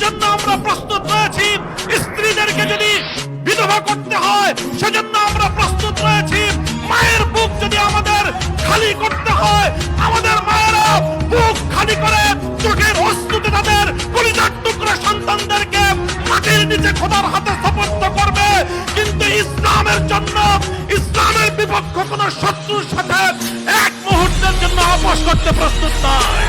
সেজন্য আমরা প্রস্তুত রয়েছি। স্ত্রীদেরকে যদি বিধবা করতে হয়, সেজন্য আমরা প্রস্তুত রয়েছি। মায়ের বুক যদি আমাদের খালি করতে হয়, আমাদের মায়েরা বুক খালি করে চোখের অস্তুতে তাদের কলিজার টুকরো সন্তানদেরকে মাটির নিচে খোদার হাতে সমর্থ করবে। কিন্তু ইসলামের জন্য, ইসলামের বিপক্ষ কোন শত্রুর সাথে এক মুহূর্তের জন্য আপোষ করতে প্রস্তুত নয়।